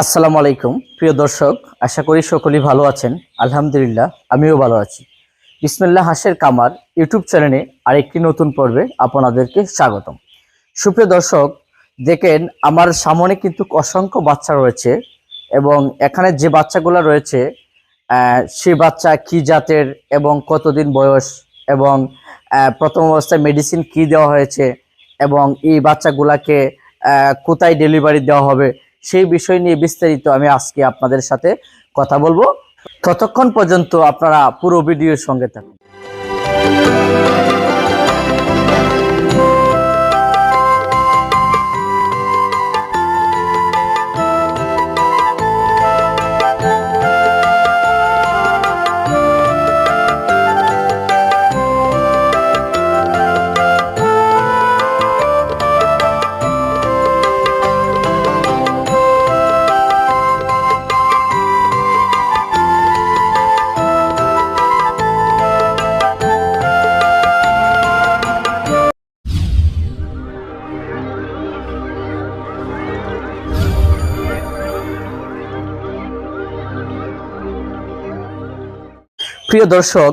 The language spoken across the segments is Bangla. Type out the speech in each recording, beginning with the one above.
আসসালামু আলাইকুম, প্রিয় দর্শক, আশা করি সকলেই ভালো আছেন। আলহামদুলিল্লাহ, আমিও ভালো আছি। বিসমিল্লাহ হাসের কামার ইউটিউব চ্যানেলে আরেকটি নতুন পর্বে আপনাদেরকে স্বাগতম। সুপ্রিয় দর্শক, দেখেন, আমার সামনে কিন্তু অসংখ্য বাচ্চা রয়েছে এবং এখানে যে বাচ্চাগুলো রয়েছে সে বাচ্চা কি জাতের এবং কতদিন বয়স এবং প্রথম অবস্থায় মেডিসিন কি দেওয়া হয়েছে এবং এই বাচ্চাগুলাকে কোথায় ডেলিভারি দেওয়া হবে সেই বিষয় নিয়ে বিস্তারিত আমি আজকে আপনাদের সাথে কথা বলব। ততক্ষণ পর্যন্ত আপনারা পুরো ভিডিওর সঙ্গে থাকুন। প্রিয় দর্শক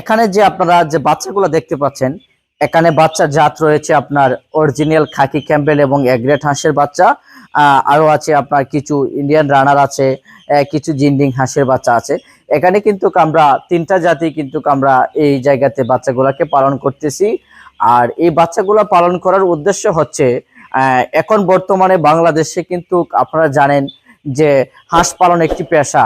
এখানে যে আপনারা যে বাচ্চাগুলো দেখতে পাচ্ছেন এখানে বাচ্চার জাত রয়েছে আপনার অরিজিনাল খাকি ক্যাম্পেল এবং এগ্রেট হাঁসের বাচ্চা। আহ, আরও আছে আপনার কিছু ইন্ডিয়ান রানার আছে কিছু জিন্ডিং হাঁসের বাচ্চা আছে। এখানে কিন্তু আমরা তিনটা জাতি কিন্তু আমরা এই জায়গাতে বাচ্চাগুলোকে পালন করতেছি। আর এই বাচ্চাগুলো পালন করার উদ্দেশ্য হচ্ছে এখন বর্তমানে বাংলাদেশে কিন্তু আপনারা জানেন যে হাঁস পালন একটি পেশা।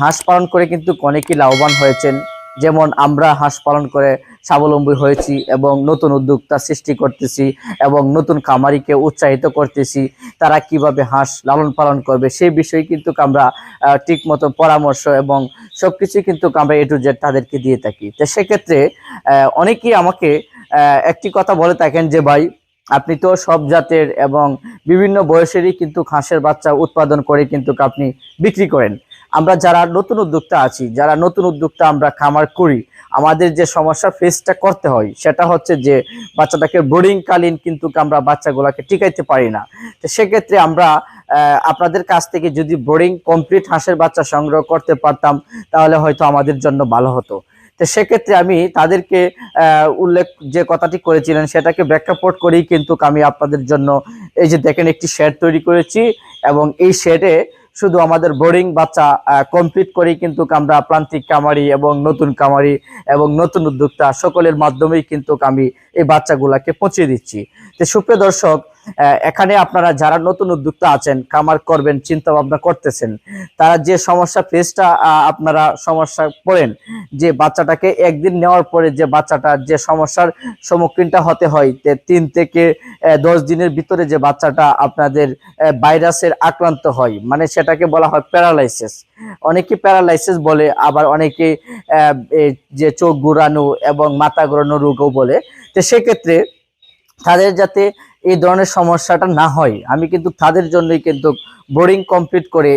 হাঁস পালন করে কিন্তু অনেকেই লাভবান হয়েছেন। যেমন আমরা হাঁস পালন করে স্বাবলম্বী হয়েছি এবং নতুন উদ্যোক্তা সৃষ্টি করতেছি এবং নতুন খামারিকে উৎসাহিত করতেছি তারা কীভাবে হাঁস লালন পালন করবে সেই বিষয়ে কিন্তু আমরা আহ, ঠিক মতো পরামর্শ এবং সবকিছু কিন্তু আমরা এ টু জেড তাদেরকে দিয়ে থাকি। তো সেক্ষেত্রে অনেকেই আমাকে একটি কথা বলে থাকেন যে ভাই আপনি তো সব জাতের এবং বিভিন্ন বয়সেরই কিন্তু হাঁসের বাচ্চা উৎপাদন করে কিন্তু আপনি বিক্রি করেন। আমরা যারা নতুন উদ্যোক্তা আছি, যারা নতুন উদ্যোক্তা আমরা খামার করি, আমাদের যে সমস্যা ফেসটা করতে হয়, সেটা হচ্ছে যে বাচ্চাটাকে বোর্ডিং কালীন কিন্তু আমরা বাচ্চাগুলোকে টিকাইতে পারি না। তো সেক্ষেত্রে আমরা আপনাদের কাছ থেকে যদি বোর্ডিং কমপ্লিট হাঁসের বাচ্চা সংগ্রহ করতে পারতাম, তাহলে হয়তো আমাদের জন্য ভালো হতো। তো সেক্ষেত্রে আমি তাদেরকে উল্লেখ যে কথাটি করেছিলেন, সেটাকে ব্যাখ্যাপট করেই কিন্তু আমি আপনাদের জন্য এই যে দেখেন একটি শেড তৈরি করেছি এবং এই শেডে শুধু আমাদের বোরিং বাচ্চা কমপ্লিট করেই কিন্তু আমরা প্রান্তিক কামারি এবং নতুন কামারি এবং নতুন উদ্যোক্তা সকলের মাধ্যমেই কিন্তু আমি এই বাচ্চাগুলাকে পৌঁছে দিচ্ছি। তো সুপ্রিয় দর্শক এখানে আপনারা যারা নতুন উদ্যোক্তা আছেন কামার করবেন চিন্তা ভাবনা করতেছেন, তারা যে সমস্যা ফেসটা আপনারা সমস্যা পড়েন, যে বাচ্চাটাকে একদিন নেওয়ার পরে যে বাচ্চাটার যে সমস্যার সম্মুখীনটা হতে হয় তিন থেকে দশ দিনের ভিতরে যে বাচ্চাটা আপনাদের ভাইরাসের আক্রান্ত হয় মানে সেটাকে বলা হয় প্যারালাইসিস। অনেকে প্যারালাইসিস বলে, আবার অনেকে যে চোখ ঘুরানো এবং মাথা ঘোরানো রোগও বলে, তো সেক্ষেত্রে তাদের যাতে এই ধরনের সমস্যাটা না হয়। আমি কিন্তু তাদের জন্যই কিন্তু বোরিং কমপ্লিট করে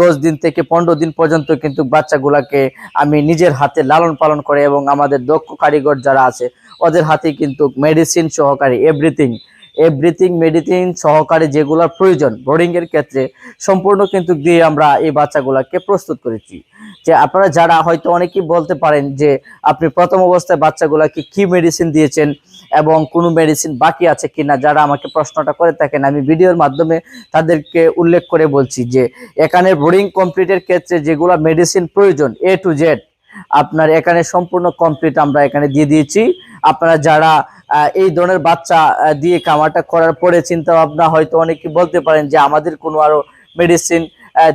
দশ দিন থেকে পনেরো দিন পর্যন্ত কিন্তু বাচ্চাগুলাকে আমি নিজের হাতে লালন পালন করে এবং আমাদের দক্ষ কারিগর যারা আছে, ওদের হাতে কিন্তু মেডিসিন সহকারী এভরিথিং এভরিথিং মেডিসিন সহকারে যেগুলোর প্রয়োজন বোর্ডিং এর ক্ষেত্রে সম্পূর্ণ কিন্তু দিয়ে আমরা এই বাচ্চাগুলাকে প্রস্তুত করেছি। যে আপনারা যারা হয়তো অনেকেই বলতে পারেন যে আপনি প্রথম অবস্থায় বাচ্চাগুলোকে কি মেডিসিন দিয়েছেন এবং কোনো মেডিসিন বাকি আছে কিনা, যারা আমাকে প্রশ্নটা করে থাকেন, আমি ভিডিওর মাধ্যমে তাদেরকে উল্লেখ করে বলছি যে এখানে বোর্ডিং কমপ্লিটের ক্ষেত্রে যেগুলো মেডিসিন প্রয়োজন এ টু জেড আপনার এখানে সম্পূর্ণ কমপ্লিট আমরা এখানে দিয়ে দিয়েছি। আপনারা যারা এই ধরনের বাচ্চা দিয়ে কামারটা করার পরে চিন্তা ভাবনা হয়তো অনেকে বলতে পারেন যে আমাদের কোনো আরও মেডিসিন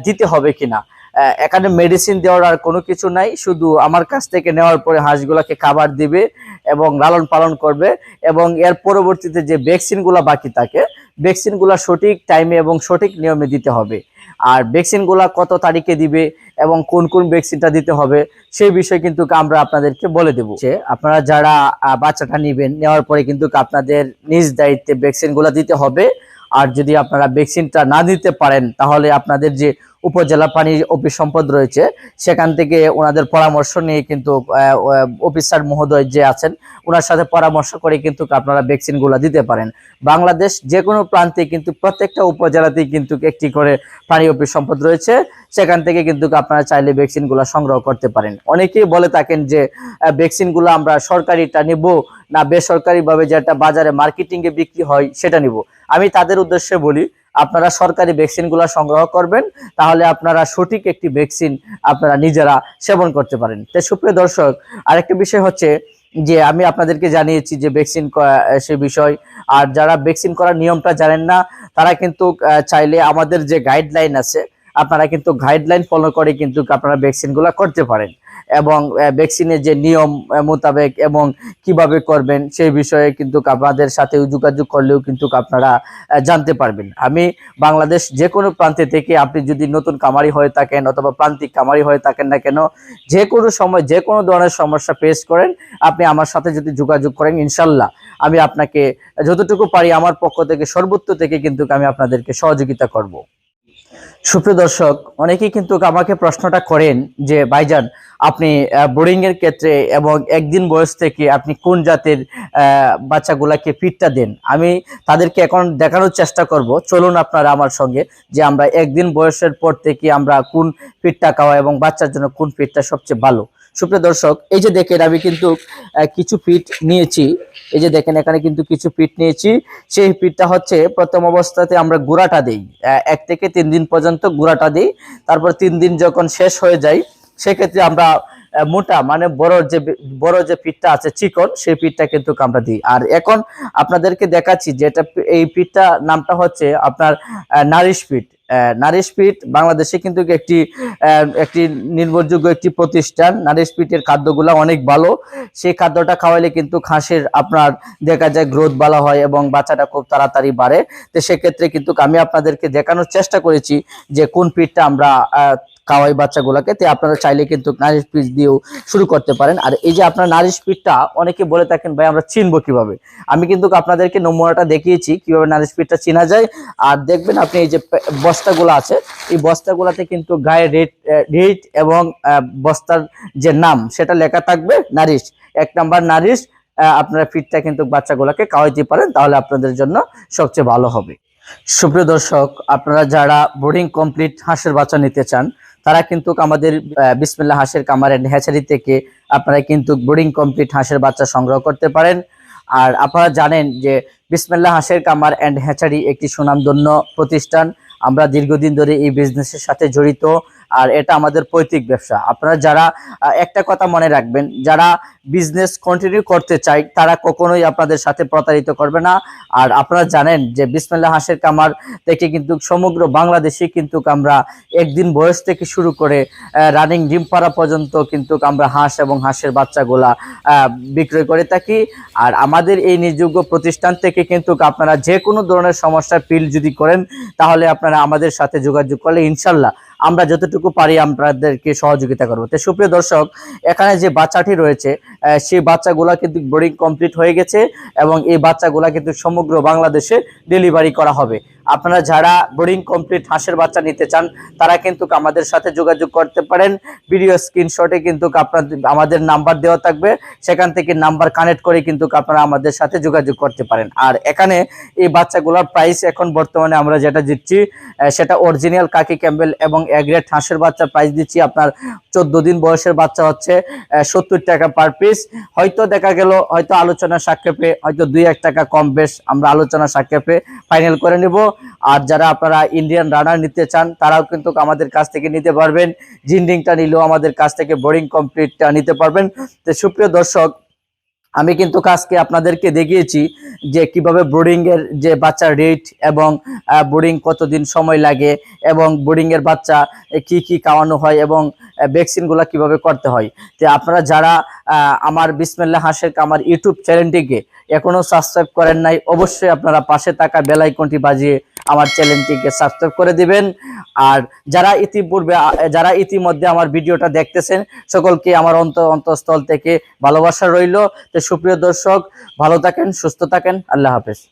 দিতে হবে কিনা। এখানে মেডিসিন দেওয়ার আর কোনো কিছু নাই, শুধু আমার কাছ থেকে নেওয়ার পরে হাঁসগুলাকে খাবার দিবে এবং লালন পালন করবে এবং এর পরবর্তীতে যে ভ্যাকসিনগুলো বাকি থাকে ভ্যাকসিনগুলো সঠিক টাইমে এবং সঠিক নিয়মে দিতে হবে। আর ভ্যাকসিনগুলা কত তারিখে দিবে এবং কোন কোন ভ্যাকসিনটা দিতে হবে, সেই বিষয়ে কিন্তু আমরা আপনাদেরকে বলে দেবো। যে আপনারা যারা বাচ্চাটা নেবেন, নেওয়ার পরে কিন্তু আপনাদের নিজ দায়িত্বে ভ্যাকসিনগুলা দিতে হবে। আর যদি আপনারা ভ্যাকসিনটা না দিতে পারেন, তাহলে আপনাদের যে উপজেলা পানি অফিস সম্পদ রয়েছে। সেখান থেকে ওনাদের পরামর্শ নিয়ে কিন্তু অফিসার মহোদয় যে আছেন, ওনার সাথে পরামর্শ করে কিন্তু আপনারা ভ্যাকসিনগুলো দিতে পারেন। বাংলাদেশ যে কোনো প্রান্তে কিন্তু প্রত্যেকটা উপজেলাতেই কিন্তু একটি করে পানি অফিস সম্পদ রয়েছে। সেখান থেকে কিন্তু আপনারা চাইলে ভ্যাকসিনগুলো সংগ্রহ করতে পারেন। অনেকেই বলে থাকেন যে ভ্যাকসিনগুলো আমরা সরকারিটা নিব না বেসরকারিভাবে যেটা বাজারে মার্কেটিং এ বিক্রি হয় সেটা নিব। আমি তাদের উদ্দেশ্যে বলি আপনারা সরকারি ভ্যাকসিনগুলো সংগ্রহ করবেন, তাহলে আপনারা সঠিক একটি ভ্যাকসিন আপনারা নিজেরা সেবন করতে পারেন। তাই সুপ্রিয় দর্শক, আরেকটা বিষয় হচ্ছে যে আমি আপনাদেরকে জানিয়েছি যে ভ্যাকসিন সে বিষয়, আর যারা ভ্যাকসিন করার নিয়মটা জানেন না, তারা কিন্তু চাইলে আমাদের যে গাইডলাইন আছে, আপনারা কিন্তু গাইডলাইন ফলো করে কিন্তু আপনারা ভ্যাকসিনগুলো করতে পারেন। এবং ভ্যাকসিনের যে নিয়ম মোতাবেক এবং কীভাবে করবেন সেই বিষয়ে কিন্তু আপনাদের সাথে যোগাযোগ করলেও কিন্তু আপনারা জানতে পারবেন। আমি বাংলাদেশ যে কোনো প্রান্তে থেকে আপনি যদি নতুন কামারি হয়ে থাকেন অথবা প্রান্তিক কামারি হয়ে থাকেন না কেন যে কোনো সময় যে কোনো ধরনের সমস্যা ফেস করেন, আপনি আমার সাথে যদি যোগাযোগ করেন, ইনশাল্লাহ আমি আপনাকে যতটুকু পারি আমার পক্ষ থেকে, সর্বোচ্চ থেকে কিন্তু আমি আপনাদেরকে সহযোগিতা করব। সুপ্রিয় দর্শক, অনেকেই কিন্তু আমাকে প্রশ্নটা করেন যে, ভাইজান, আপনি বোরিংয়ের ক্ষেত্রে এবং একদিন বয়স থেকে আপনি কোন জাতের বাচ্চাগুলাকে ফিটটা দেন? আমি তাদেরকে এখন দেখানোর চেষ্টা করব। চলুন আপনারা আমার সঙ্গে যে আমরা একদিন বয়সের পর থেকে আমরা কোন ফিটটা খাওয়া এবং বাচ্চার জন্য কোন ফিটটা সবচেয়ে ভালো। সুপ্রিয় দর্শক, এই যে দেখেন আমি কিন্তু কিছু ফিট নিয়েছি। এই যে দেখেন, এখানে কিন্তু কিছু ফিট নিয়েছি। সেই ফিটটা হচ্ছে, প্রথম অবস্থাতে আমরা গুঁড়াটা দিই। এক থেকে তিন দিন পর্যন্ত গুঁড়াটা দিই। তারপর তিন দিন যখন শেষ হয়ে যায়, সেক্ষেত্রে আমরা মোটা মানে বড় যে বড় যে পিঠটা আছে চিকন, সেই পিঠটা কিন্তু আমরা দিই। আর এখন আপনাদেরকে দেখাচ্ছি যে এটা এই পিঠটা নামটা হচ্ছে আপনার নারিশ পিঠ। নারিশ পিঠ বাংলাদেশে কিন্তু একটি একটি নির্ভরযোগ্য একটি প্রতিষ্ঠান। নারিশ পিঠের খাদ্যগুলো অনেক ভালো। সেই খাদ্যটা খাওয়াইলে কিন্তু খাসির আপনার দেখা যায় গ্রোথ ভালো হয় এবং বাচ্চাটা খুব তাড়াতাড়ি বাড়ে। তো সেক্ষেত্রে কিন্তু আমি আপনাদেরকে দেখানোর চেষ্টা করেছি যে কোন পিঠটা আমরা আহ, খাওয়াই বাচ্চাগুলোকে তো আপনারা চাইলে কিন্তু নারিশ পিঠ দিয়েও শুরু করতে পারেন। আর এই যে আপনার নারিশ পিঠটা অনেকে বলে থাকেন ভাই আমরা চিনবো কীভাবে? আমি কিন্তু আপনাদেরকে নমুনাটা দেখিয়েছি কীভাবে নারিশ পিঠটা চেনা যায়। আর দেখবেন আপনি এই যে বস্তাগুলো আছে এই বস্তাগুলোতে কিন্তু গায়ে রেট রেট এবং বস্তার যে নাম সেটা লেখা থাকবে নারিশ। এক নাম্বার নারিশ আপনারা ফিটটা কিন্তু বাচ্চাগুলোকে খাওয়াইতে পারেন তাহলে আপনাদের জন্য সবচেয়ে ভালো হবে। সুপ্রিয় দর্শক আপনারা যারা বোর্ডিং কমপ্লিট হাঁসের বাচ্চা নিতে চান তারা কিন্তু আমাদের বিসমিল্লা হাঁসের হাঁসের কামারের হ্যাচারি থেকে আপনারা কিন্তু বোর্ডিং কমপ্লিট হাঁসের বাচ্চা সংগ্রহ করতে পারেন। আর আপনারা জানেন যে বিসমিল্লা হাঁসের কামার অ্যান্ড হ্যাচারি একটি সুনামধন্য প্রতিষ্ঠান। আমরা দীর্ঘদিন ধরে এই বিজনেসের সাথে জড়িত। আর এটা আমাদের পৈতৃক ব্যবসা। আপনারা যারা একটা কথা মনে রাখবেন, যারা বিজনেস কন্টিনিউ করতে চায়, তারা কখনোই আপনাদের সাথে প্রতারিত করবে না। আর আপনারা জানেন যে বিসমিল্লাহ হাঁসের কামার থেকে কিন্তু সমগ্র বাংলাদেশে কিন্তু আমরা একদিন বয়স থেকে শুরু করে রানিং ডিম পাড়া পর্যন্ত কিন্তু আমরা হাঁস এবং হাঁসের বাচ্চাগুলা বিক্রয় করে থাকি। আর আমাদের এই নিযোগ্য প্রতিষ্ঠান থেকে কিন্তু আপনারা যে কোনো ধরনের সমস্যার পিল যদি করেন, তাহলে আপনারা আমাদের সাথে যোগাযোগ করলে ইনশাল্লাহ আমরা যতটুকু পারি আপনাদেরকে সহযোগিতা করব। তো সুপ্রিয় দর্শক, এখানে যে বাচ্চাটি রয়েছে সেই বাচ্চাগুলা কিন্তু বোর্ডিং কমপ্লিট হয়ে গেছে এবং এই বাচ্চাগুলা কিন্তু সমগ্র বাংলাদেশে ডেলিভারি করা হবে। আপনারা যারা বোর্ডিং কমপ্লিট হাঁসের বাচ্চা নিতে চান, তারা কিন্তু আমাদের সাথে যোগাযোগ করতে পারেন। ভিডিও স্ক্রিনশটে কিন্তু আপনাদের আমাদের নাম্বার দেওয়া থাকবে। সেখান থেকে নাম্বার কানেক্ট করে কিন্তু আপনারা আমাদের সাথে যোগাযোগ করতে পারেন। আর এখানে এই বাচ্চাগুলোর প্রাইস এখন বর্তমানে আমরা যেটা দিচ্ছি সেটা অরিজিনাল কাকি ক্যাম্বেল এবং এগ্রেট হাঁসের বাচ্চার প্রাইস দিচ্ছি। আপনার চোদ্দ দিন বয়সের বাচ্চা হচ্ছে সত্তর টাকা পার পিস হয়তো দেখা গেল, হয়তো আলোচনা সাক্ষেপে হয়তো দুই এক টাকা কম বেশ আমরা আলোচনা সাক্ষেপে ফাইনাল করে নিব। আর যারা আপনারা ইন্ডিয়ান রানার নিতে চান, তারাও কিন্তু আমাদের কাছ থেকে নিতে পারবেন। জিন্ডিংটা নিলেও আমাদের কাছ থেকে বোরিং কমপ্লিটটা নিতে পারবেন। তো সুপ্রিয় দর্শক আমি কিন্তু কাজকে আপনাদেরকে দেখিয়েছি যে কীভাবে বোর্ডিং এর যে বাচ্চার রেট এবং বোর্ডিং কতদিন সময় লাগে এবং বোর্ডিং এর বাচ্চা কি কি খাওয়ানো হয় এবং ভ্যাকসিনগুলো কীভাবে করতে হয়। তো আপনারা যারা আমার বিসমিল্লাহ হাসের আমার ইউটিউব চ্যানেলটিকে এখনও সাবস্ক্রাইব করেন নাই, অবশ্যই আপনারা পাশে থাকা বেল আইকনটি বাজিয়ে আমার চ্যানেলটিকে সাবস্ক্রাইব করে দিবেন। আর যারা ইতিপূর্বে, যারা ইতিমধ্যে আমার ভিডিওটা দেখতেছেন, সকলকে আমার অন্ত, অন্তঃস্থল থেকে ভালোবাসা রইল। তো সুপ্রিয় দর্শক, ভালো থাকেন, সুস্থ থাকেন। আল্লাহ হাফেজ।